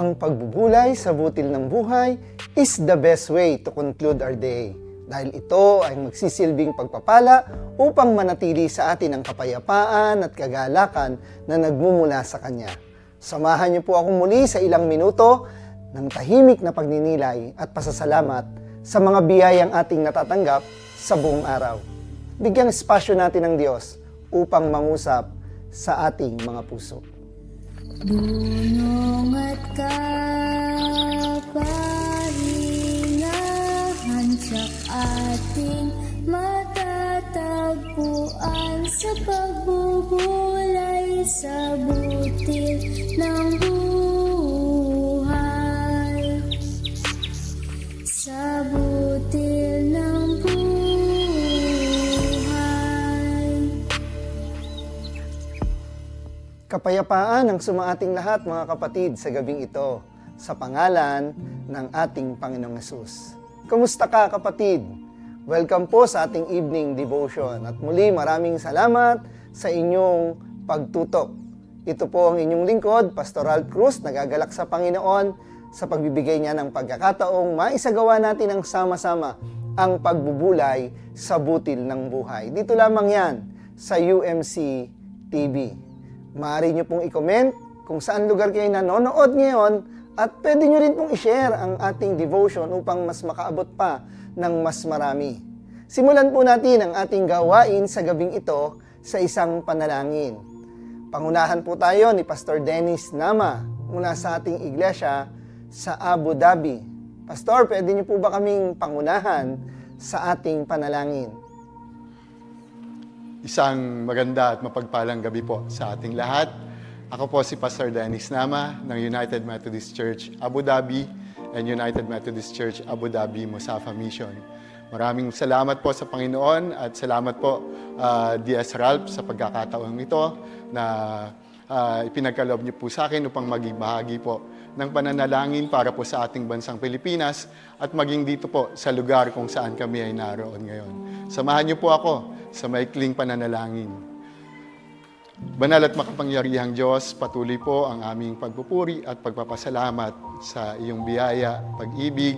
ang pagbubulay sa butil ng buhay is the best way to conclude our day dahil ito ay magsisilbing pagpapala upang manatili sa atin ang kapayapaan at kagalakan na nagmumula sa Kanya. Samahan niyo po ako muli sa ilang minuto ng tahimik na pagninilay at pasasalamat sa mga biyayang ating natatanggap sa buong araw. Bigyang espasyo natin ng Diyos upang mangusap sa ating mga puso. Dunong at kapahingahan sa ating matatagpuan sa pagbubulay sa butil ng buhay. Kapayapaan ang sumaating lahat mga kapatid sa gabing ito sa pangalan ng ating Panginoong Yesus. Kumusta ka kapatid? Welcome po sa ating evening devotion at muli maraming salamat sa inyong pagtutok. Ito po ang inyong lingkod, Pastoral Cruz, nagagalak sa Panginoon sa pagbibigay niya ng pagkakataong maisagawa natin ang sama-sama ang pagbubulay sa butil ng buhay. Dito lamang yan sa UMC TV. Maaari nyo pong i-comment kung saan lugar kayo nanonood ngayon at pwede nyo rin pong i-share ang ating devotion upang mas makaabot pa ng mas marami. Simulan po natin ang ating gawain sa gabing ito sa isang panalangin. Pangunahan po tayo ni Pastor Dennis Nama mula sa ating iglesia sa Abu Dhabi. Pastor, pwede niyo po ba kaming pangunahan sa ating panalangin? Isang maganda at mapagpalang gabi po sa ating lahat. Ako po si Pastor Dennis Nama ng United Methodist Church Abu Dhabi and United Methodist Church Abu Dhabi Musafa Mission. Maraming salamat po sa Panginoon at salamat po uh, DS Ralph sa pagkakataon ito na uh, ipinagkaloob niyo po sa akin upang maging bahagi po ng pananalangin para po sa ating bansang Pilipinas at maging dito po sa lugar kung saan kami ay naroon ngayon. Samahan niyo po ako sa maikling pananalangin. Banal at makapangyarihang Diyos, patuloy po ang aming pagpupuri at pagpapasalamat sa iyong biyaya, pag-ibig,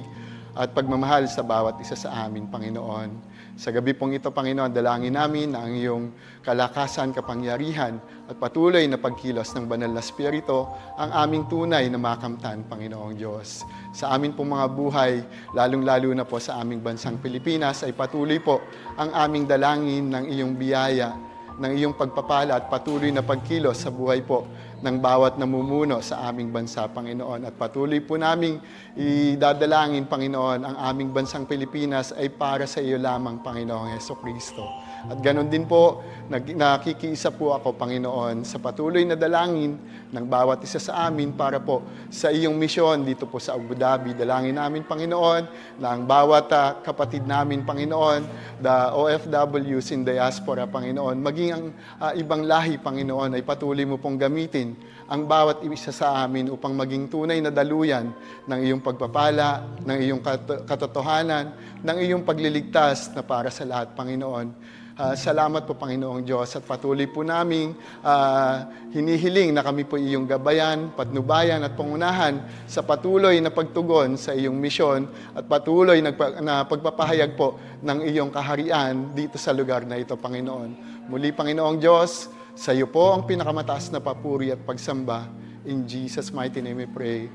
at pagmamahal sa bawat isa sa amin, Panginoon. Sa gabi pong ito, Panginoon, dalangin namin na ang iyong kalakasan, kapangyarihan at patuloy na pagkilos ng banal na spirito ang aming tunay na makamtan, Panginoong Diyos. Sa amin pong mga buhay, lalong-lalo na po sa aming bansang Pilipinas, ay patuloy po ang aming dalangin ng iyong biyaya, ng iyong pagpapala at patuloy na pagkilos sa buhay po ng bawat namumuno sa aming bansa, Panginoon. At patuloy po naming idadalangin, Panginoon, ang aming bansang Pilipinas ay para sa iyo lamang, Panginoong Yeso Kristo. At ganon din po, nakikiisa po ako, Panginoon, sa patuloy na dalangin ng bawat isa sa amin para po sa iyong misyon dito po sa Abu Dhabi. Dalangin namin, Panginoon, na ang bawat ah, kapatid namin, Panginoon, the OFWs in diaspora, Panginoon, maging ang ah, ibang lahi, Panginoon, ay patuloy mo pong gamitin ang bawat isa sa amin upang maging tunay na daluyan ng iyong pagpapala, ng iyong kat- katotohanan, ng iyong pagliligtas na para sa lahat, Panginoon. Ah, salamat po Panginoong Diyos at patuloy po naming ah, hinihiling na kami po iyong gabayan, patnubayan at pangunahan sa patuloy na pagtugon sa iyong misyon at patuloy nagpa- na pagpapahayag po ng iyong kaharian dito sa lugar na ito, Panginoon. Muli, Panginoong Diyos, sa iyo po ang pinakamataas na papuri at pagsamba. In Jesus' mighty name we pray.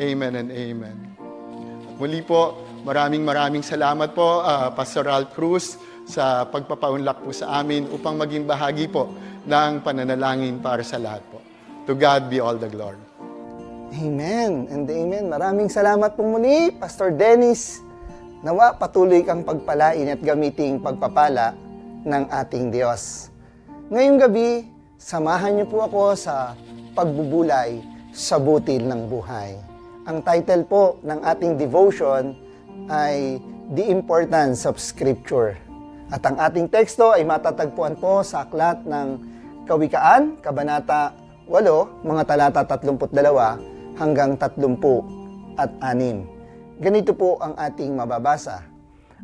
Amen and amen. Muli po, maraming maraming salamat po, ah, Pastoral Cruz, sa pagpapaunlak po sa amin upang maging bahagi po ng pananalangin para sa lahat po. To God be all the glory. Amen and amen. Maraming salamat po muli, Pastor Dennis. Nawa patuloy kang pagpalain at gamiting pagpapala ng ating Diyos. Ngayong gabi, samahan niyo po ako sa pagbubulay sa butil ng buhay. Ang title po ng ating devotion ay The Importance of Scripture. At ang ating teksto ay matatagpuan po sa aklat ng Kawikaan, Kabanata 8, mga talata 32 hanggang 30 at 6. Ganito po ang ating mababasa.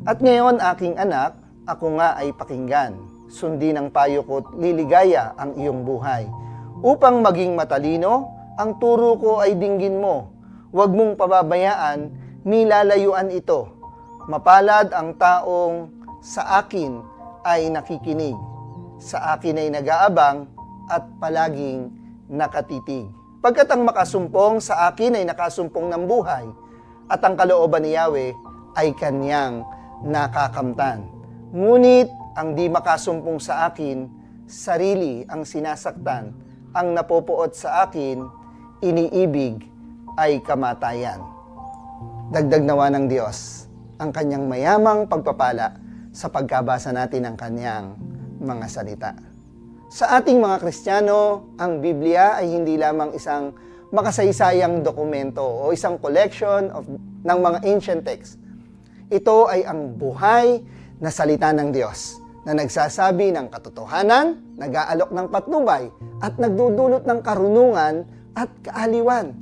At ngayon, aking anak, ako nga ay pakinggan. Sundin ang payo ko't liligaya ang iyong buhay. Upang maging matalino, ang turo ko ay dinggin mo. huwag mong pababayaan, nilalayuan ito. Mapalad ang taong sa akin ay nakikinig, sa akin ay nag-aabang at palaging nakatitig. Pagkat ang makasumpong sa akin ay nakasumpong ng buhay, at ang kalooban ni Yahweh ay kanyang nakakamtan. Ngunit ang di makasumpong sa akin, sarili ang sinasaktan, ang napopuot sa akin, iniibig ay kamatayan. Dagdag nawa ng Diyos ang kanyang mayamang pagpapala sa pagkabasa natin ng kanyang mga salita. Sa ating mga Kristiyano, ang Biblia ay hindi lamang isang makasaysayang dokumento o isang collection of, ng mga ancient texts. Ito ay ang buhay na salita ng Diyos na nagsasabi ng katotohanan, nag-aalok ng patnubay, at nagdudulot ng karunungan at kaaliwan.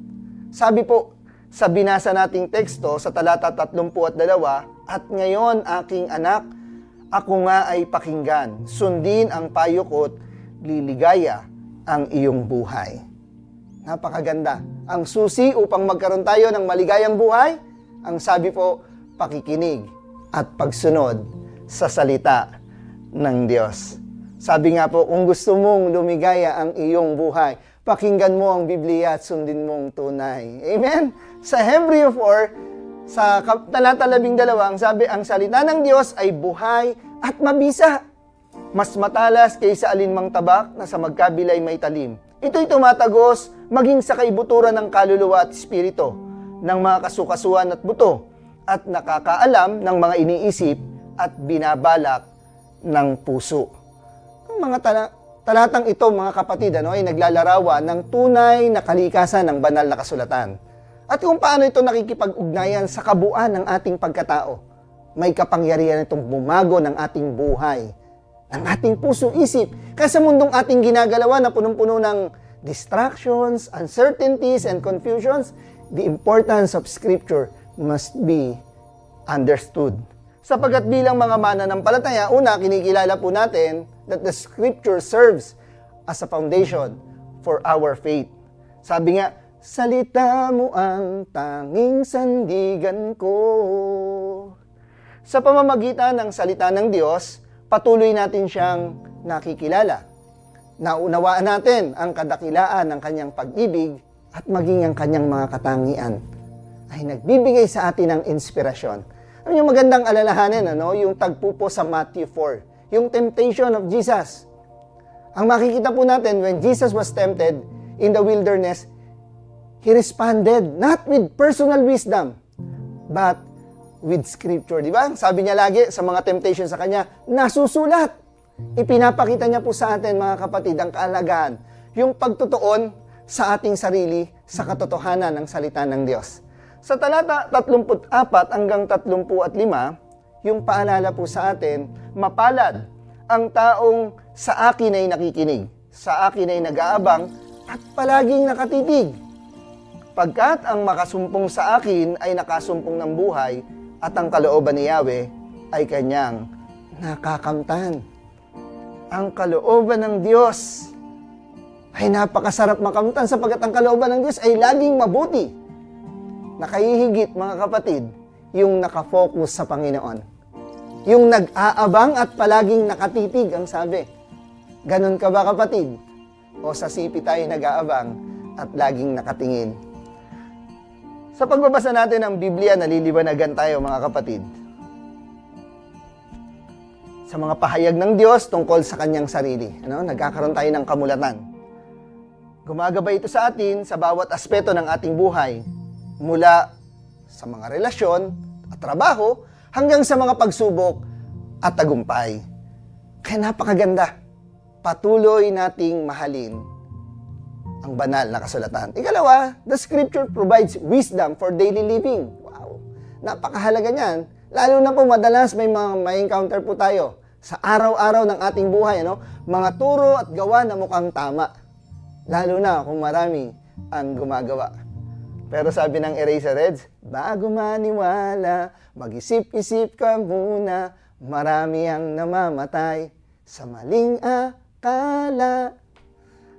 Sabi po, sa binasa nating teksto sa talata 32, at ngayon aking anak, ako nga ay pakinggan, sundin ang payo ko't liligaya ang iyong buhay. Napakaganda. Ang susi upang magkaroon tayo ng maligayang buhay, ang sabi po, pakikinig at pagsunod sa salita ng Diyos. Sabi nga po, kung gusto mong lumigaya ang iyong buhay, pakinggan mo ang Biblia at sundin mong tunay. Amen? Sa Hebreo 4, sa talata 12, ang sabi, ang salita ng Diyos ay buhay at mabisa. Mas matalas kaysa alinmang tabak na sa magkabilay may talim. Ito'y tumatagos maging sa kaibuturan ng kaluluwa at espiritu, ng mga kasukasuan at buto, at nakakaalam ng mga iniisip at binabalak ng puso. Ang mga tala- talatang ito, mga kapatid, ano, ay naglalarawan ng tunay na kalikasan ng banal na kasulatan. At kung paano ito nakikipag-ugnayan sa kabuuan ng ating pagkatao. May kapangyarihan itong bumago ng ating buhay, ng ating puso-isip. Kaya sa mundong ating ginagalawan na punong-puno ng distractions, uncertainties, and confusions, the importance of Scripture must be understood. Sapagat bilang mga mananampalataya, una, kinikilala po natin that the Scripture serves as a foundation for our faith. Sabi nga, Salita mo ang tanging sandigan ko. Sa pamamagitan ng salita ng Diyos, patuloy natin siyang nakikilala. Naunawaan natin ang kadakilaan ng kanyang pag-ibig at maging ang kanyang mga katangian ay nagbibigay sa atin ng inspirasyon. Ano yung magandang alalahanin, ano? Yung tagpo po sa Matthew 4, yung temptation of Jesus. Ang makikita po natin, when Jesus was tempted in the wilderness, He responded not with personal wisdom, but with scripture. Di ba? Sabi niya lagi sa mga temptation sa kanya, nasusulat. Ipinapakita niya po sa atin, mga kapatid, ang kaalagaan, yung pagtutuon sa ating sarili sa katotohanan ng salita ng Diyos. Sa talata 34 hanggang 35, yung paalala po sa atin, mapalad ang taong sa akin ay nakikinig, sa akin ay nag-aabang, at palaging nakatitig. Pagkat ang makasumpong sa akin ay nakasumpong ng buhay at ang kalooban ni Yahweh ay kanyang nakakamtan. Ang kalooban ng Diyos ay napakasarap makamtan sapagkat ang kalooban ng Diyos ay laging mabuti. Nakahihigit mga kapatid, yung nakafocus sa Panginoon. Yung nag-aabang at palaging nakatitig ang sabi. Ganon ka ba kapatid? O sa sipi tayo nag-aabang at laging nakatingin sa pagbabasa natin ng Biblia, naliliwanagan tayo mga kapatid. Sa mga pahayag ng Diyos tungkol sa kanyang sarili. Ano? Nagkakaroon tayo ng kamulatan. Gumagabay ito sa atin sa bawat aspeto ng ating buhay. Mula sa mga relasyon at trabaho hanggang sa mga pagsubok at tagumpay. Kaya napakaganda. Patuloy nating mahalin ang banal na kasulatan. Ikalawa, the scripture provides wisdom for daily living. Wow! Napakahalaga niyan. Lalo na po madalas may mga may encounter po tayo sa araw-araw ng ating buhay, ano? Mga turo at gawa na mukhang tama. Lalo na kung marami ang gumagawa. Pero sabi ng Eraserheads, bago maniwala, mag-isip-isip ka muna, marami ang namamatay sa maling akala.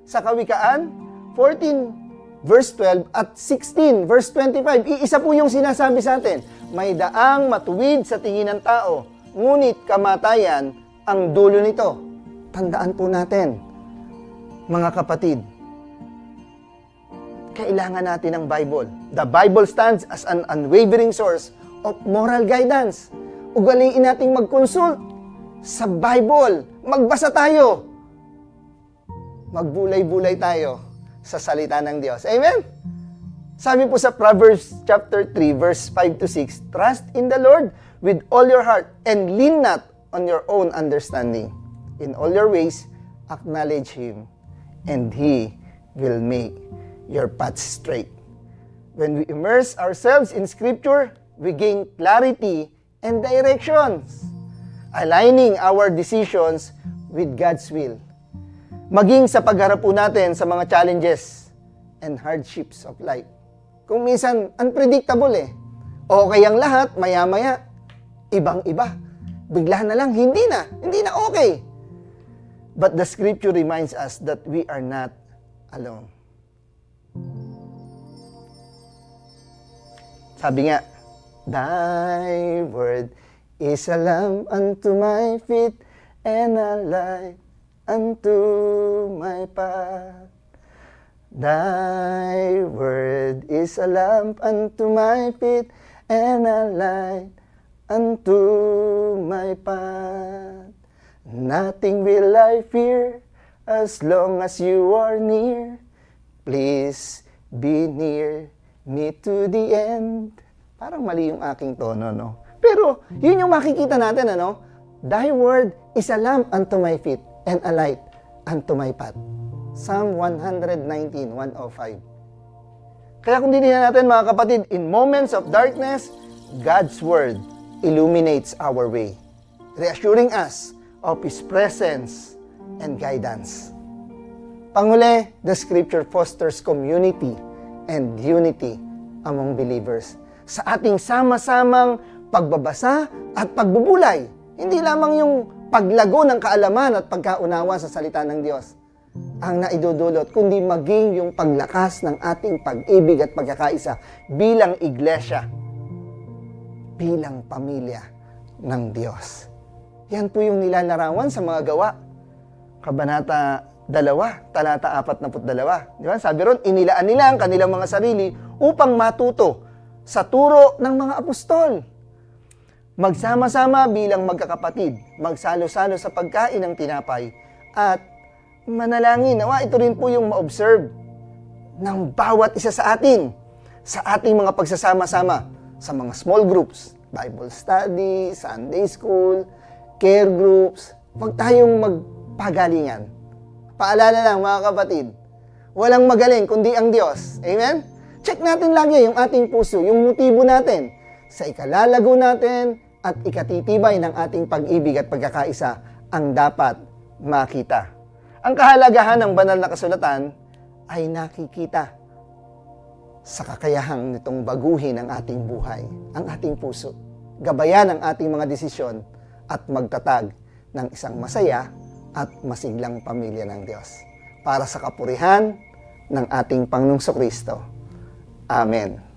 Sa Kawikaan 14 verse 12 at 16, verse 25. Iisa po yung sinasabi sa atin. May daang matuwid sa tingin ng tao, ngunit kamatayan ang dulo nito. Tandaan po natin, mga kapatid, kailangan natin ng Bible. The Bible stands as an unwavering source of moral guidance. Ugaliin nating mag-consult sa Bible. Magbasa tayo. Magbulay-bulay tayo sa salita ng Diyos. Amen? Sabi po sa Proverbs chapter 3 verse 5 to 6, Trust in the Lord with all your heart and lean not on your own understanding. In all your ways, acknowledge Him and He will make your paths straight. When we immerse ourselves in Scripture, we gain clarity and directions, aligning our decisions with God's will. Maging sa pagharap po natin sa mga challenges and hardships of life. Kung minsan, unpredictable eh. Okay ang lahat, maya-maya, ibang-iba. Bigla na lang, hindi na. Hindi na okay. But the scripture reminds us that we are not alone. Sabi nga, Thy word is a lamp unto my feet and a light unto my path. Thy word is a lamp unto my feet and a light unto my path. Nothing will I fear as long as you are near. Please be near me to the end. Parang mali yung aking tono, no? Pero, yun yung makikita natin, ano? Thy word is a lamp unto my feet and a light unto my path. Psalm 119, 105. Kaya kung titignan natin mga kapatid, in moments of darkness, God's Word illuminates our way, reassuring us of His presence and guidance. Panghuli, the Scripture fosters community and unity among believers sa ating sama-samang pagbabasa at pagbubulay. Hindi lamang yung paglago ng kaalaman at pagkaunawa sa salita ng Diyos ang naidudulot, kundi maging yung paglakas ng ating pag-ibig at pagkakaisa bilang iglesia, bilang pamilya ng Diyos. Yan po yung nilalarawan sa mga gawa. Kabanata 2, talata 42. Di ba? Sabi ron, inilaan nila ang kanilang mga sarili upang matuto sa turo ng mga apostol. Magsama-sama bilang magkakapatid, magsalo-salo sa pagkain ng tinapay, at manalangin. Nawa, ito rin po yung ma-observe ng bawat isa sa atin sa ating mga pagsasama-sama sa mga small groups, Bible study, Sunday school, care groups. Huwag tayong magpagalingan. Paalala lang mga kapatid, walang magaling kundi ang Diyos. Amen? Check natin lagi yung ating puso, yung motibo natin sa ikalalago natin at ikatitibay ng ating pag-ibig at pagkakaisa ang dapat makita. Ang kahalagahan ng banal na kasulatan ay nakikita sa kakayahang nitong baguhin ang ating buhay, ang ating puso, gabayan ang ating mga desisyon at magtatag ng isang masaya at masiglang pamilya ng Diyos. Para sa kapurihan ng ating Panginoong Kristo. Amen.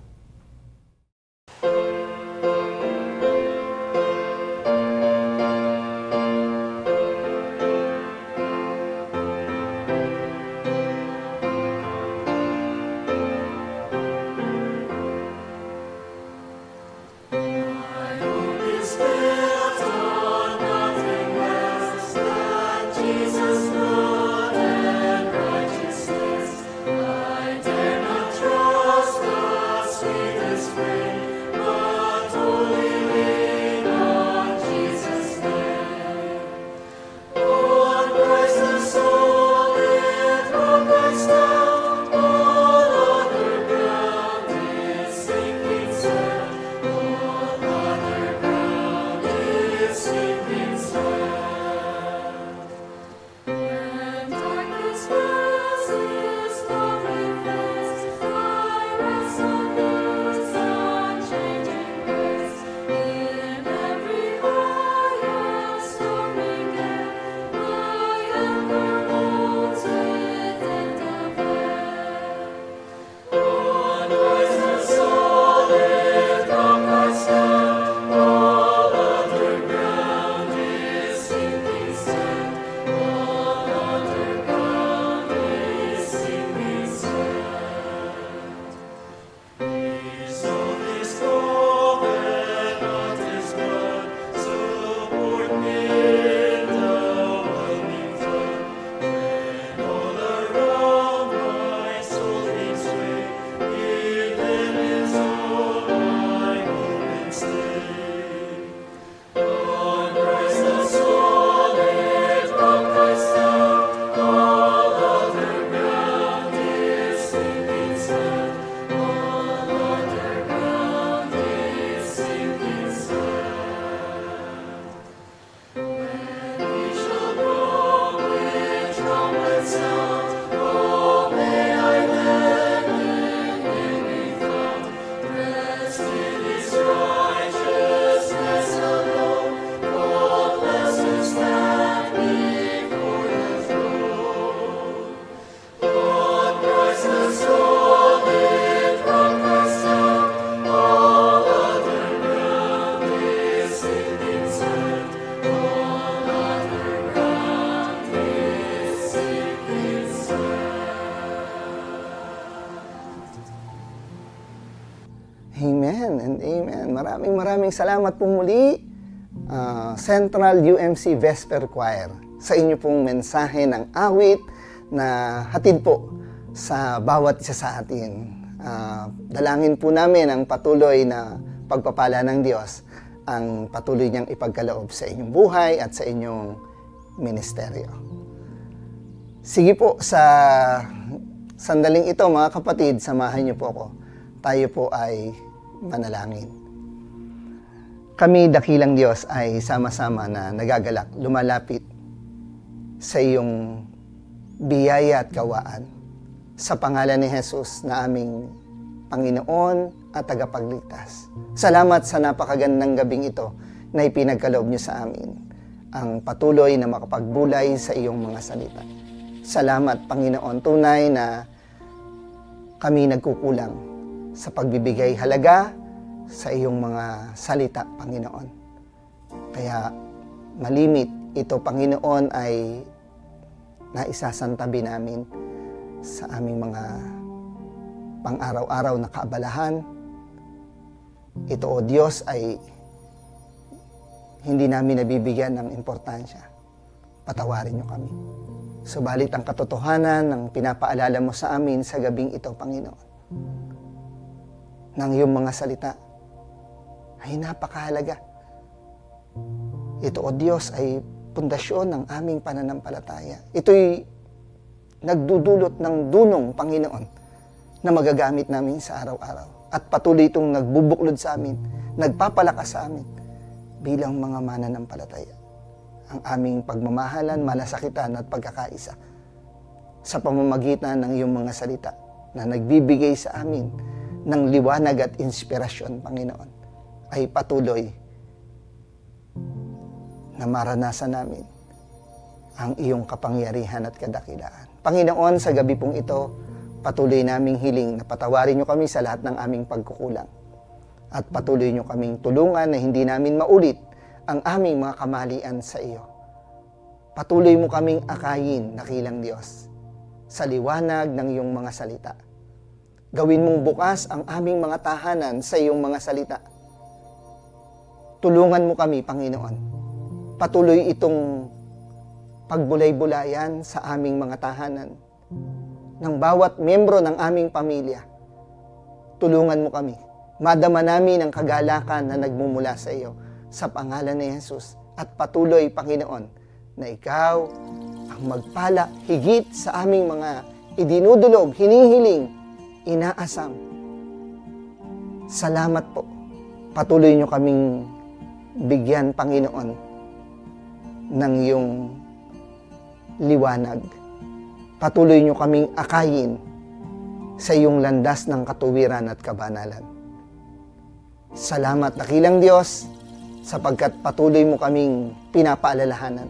so Maraming maraming salamat po muli, ah, Central UMC Vesper Choir, sa inyo pong mensahe ng awit na hatid po sa bawat isa sa atin. Ah, dalangin po namin ang patuloy na pagpapala ng Diyos, ang patuloy niyang ipagkaloob sa inyong buhay at sa inyong ministeryo. Sige po, sa sandaling ito mga kapatid, samahan niyo po ako. Tayo po ay manalangin. Kami, dakilang Diyos, ay sama-sama na nagagalak, lumalapit sa iyong biyaya at kawaan. Sa pangalan ni Jesus na aming Panginoon at tagapagligtas. Salamat sa napakagandang gabing ito na ipinagkaloob niyo sa amin ang patuloy na makapagbulay sa iyong mga salita. Salamat, Panginoon, tunay na kami nagkukulang sa pagbibigay halaga sa iyong mga salita, Panginoon. Kaya malimit ito, Panginoon, ay naisasantabi namin sa aming mga pang-araw-araw na kaabalahan. Ito, O Diyos, ay hindi namin nabibigyan ng importansya. Patawarin niyo kami. Subalit ang katotohanan ng pinapaalala mo sa amin sa gabing ito, Panginoon, ng iyong mga salita ay napakahalaga. Ito, O Diyos, ay pundasyon ng aming pananampalataya. Ito'y nagdudulot ng dunong, Panginoon, na magagamit namin sa araw-araw. At patuloy itong nagbubuklod sa amin, nagpapalakas sa amin bilang mga mananampalataya. Ang aming pagmamahalan, malasakitan at pagkakaisa sa pamamagitan ng iyong mga salita na nagbibigay sa amin ng liwanag at inspirasyon, Panginoon, ay patuloy na maranasan namin ang iyong kapangyarihan at kadakilaan. Panginoon, sa gabi pong ito, patuloy naming hiling na patawarin niyo kami sa lahat ng aming pagkukulang. At patuloy niyo kaming tulungan na hindi namin maulit ang aming mga kamalian sa iyo. Patuloy mo kaming akayin, nakilang Diyos, sa liwanag ng iyong mga salita. Gawin mong bukas ang aming mga tahanan sa iyong mga salita. Tulungan mo kami, Panginoon. Patuloy itong pagbulay-bulayan sa aming mga tahanan ng bawat membro ng aming pamilya. Tulungan mo kami. Madama namin ang kagalakan na nagmumula sa iyo sa pangalan ni Jesus at patuloy, Panginoon, na ikaw ang magpala higit sa aming mga idinudulog, hinihiling, inaasam. Salamat po. Patuloy nyo kaming bigyan, Panginoon, ng iyong liwanag. Patuloy nyo kaming akayin sa iyong landas ng katuwiran at kabanalan. Salamat, dakilang Diyos, sapagkat patuloy mo kaming pinapaalalahanan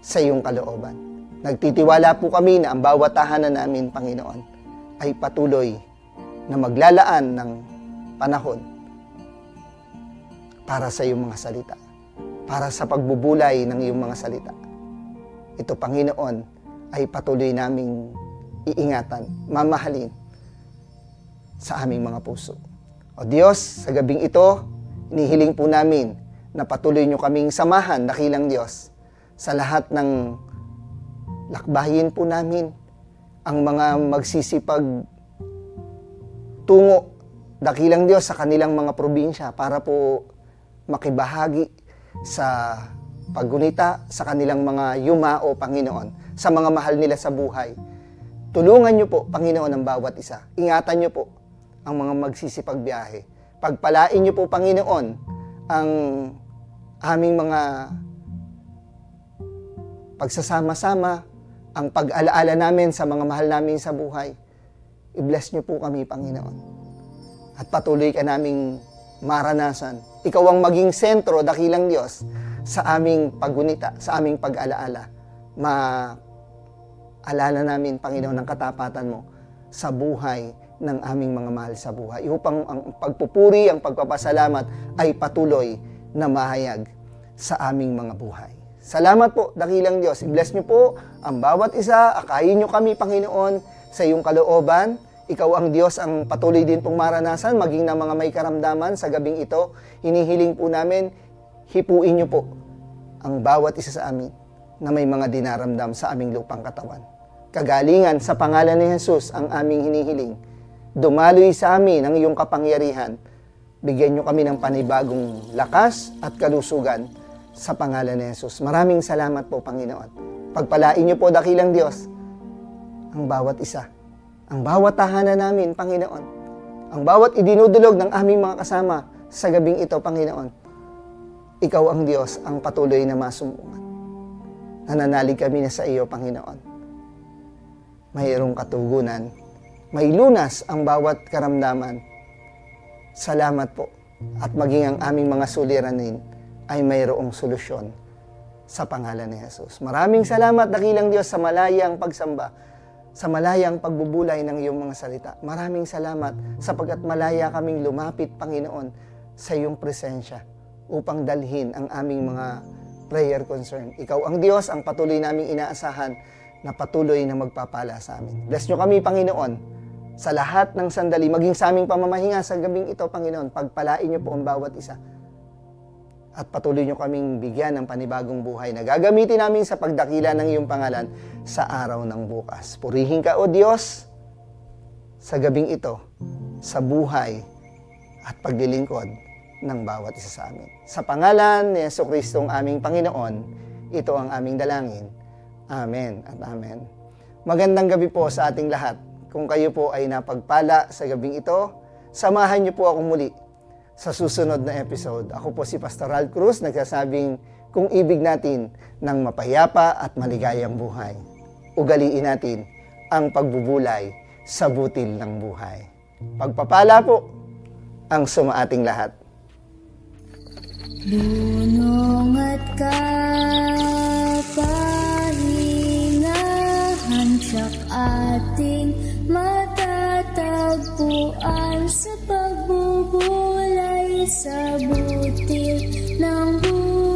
sa iyong kalooban. Nagtitiwala po kami na ang bawat tahanan namin, Panginoon, ay patuloy na maglalaan ng panahon para sa iyong mga salita, para sa pagbubulay ng iyong mga salita. Ito, Panginoon, ay patuloy naming iingatan, mamahalin sa aming mga puso. O Diyos, sa gabing ito, inihiling po namin na patuloy nyo kaming samahan, dakilang Diyos, sa lahat ng lakbayin po namin, ang mga magsisipag tungo, dakilang Diyos, sa kanilang mga probinsya para po makibahagi sa paggunita sa kanilang mga yumao, Panginoon, sa mga mahal nila sa buhay. Tulungan niyo po, Panginoon, ang bawat isa. Ingatan niyo po ang mga magsisipagbiyahe. Pagpalain niyo po, Panginoon, ang aming mga pagsasama-sama, ang pag-alaala namin sa mga mahal namin sa buhay. I-bless niyo po kami, Panginoon. At patuloy ka naming maranasan. Ikaw ang maging sentro, dakilang Diyos, sa aming paggunita, sa aming pag-alaala. Ma-alala namin, Panginoon, ang katapatan mo sa buhay ng aming mga mahal sa buhay. Upang ang pagpupuri, ang pagpapasalamat ay patuloy na mahayag sa aming mga buhay. Salamat po, dakilang Diyos. I-bless niyo po ang bawat isa. Akayin niyo kami, Panginoon, sa iyong kalooban. Ikaw ang Diyos ang patuloy din pong maranasan, maging ng mga may karamdaman sa gabing ito. Hinihiling po namin, hipuin niyo po ang bawat isa sa amin na may mga dinaramdam sa aming lupang katawan. Kagalingan sa pangalan ni Jesus ang aming hinihiling. Dumaloy sa amin ang iyong kapangyarihan. Bigyan niyo kami ng panibagong lakas at kalusugan sa pangalan ni Jesus. Maraming salamat po, Panginoon. Pagpalain niyo po, dakilang Diyos, ang bawat isa. Ang bawat tahanan namin, Panginoon. Ang bawat idinudulog ng aming mga kasama sa gabing ito, Panginoon. Ikaw ang Diyos, ang patuloy na masumbungan. Nananalig kami na sa iyo, Panginoon. Mayroong katugunan. May lunas ang bawat karamdaman. Salamat po. At maging ang aming mga suliranin ay mayroong solusyon sa pangalan ni Jesus. Maraming salamat, dakilang Diyos, sa malayang pagsamba, sa malayang pagbubulay ng iyong mga salita. Maraming salamat sapagkat malaya kaming lumapit, Panginoon, sa iyong presensya upang dalhin ang aming mga prayer concern. Ikaw ang Diyos, ang patuloy naming inaasahan na patuloy na magpapala sa amin. Bless nyo kami, Panginoon, sa lahat ng sandali, maging sa aming pamamahinga sa gabing ito, Panginoon, pagpalain niyo po ang bawat isa at patuloy nyo kaming bigyan ng panibagong buhay na gagamitin namin sa pagdakila ng iyong pangalan sa araw ng bukas. Purihin ka, O Diyos, sa gabing ito, sa buhay at paglilingkod ng bawat isa sa amin. Sa pangalan ni Yeso Kristo ang aming Panginoon, ito ang aming dalangin. Amen at Amen. Magandang gabi po sa ating lahat. Kung kayo po ay napagpala sa gabing ito, samahan niyo po ako muli sa susunod na episode. Ako po si Pastor Al Cruz, nagsasabing kung ibig natin ng mapayapa at maligayang buhay. Ugaliin natin ang pagbubulay sa butil ng buhay. Pagpapala po ang sumaating lahat. Bunong at kapahingahan siyak ating matatagpuan sa pagbubulay sa butil ng buhay.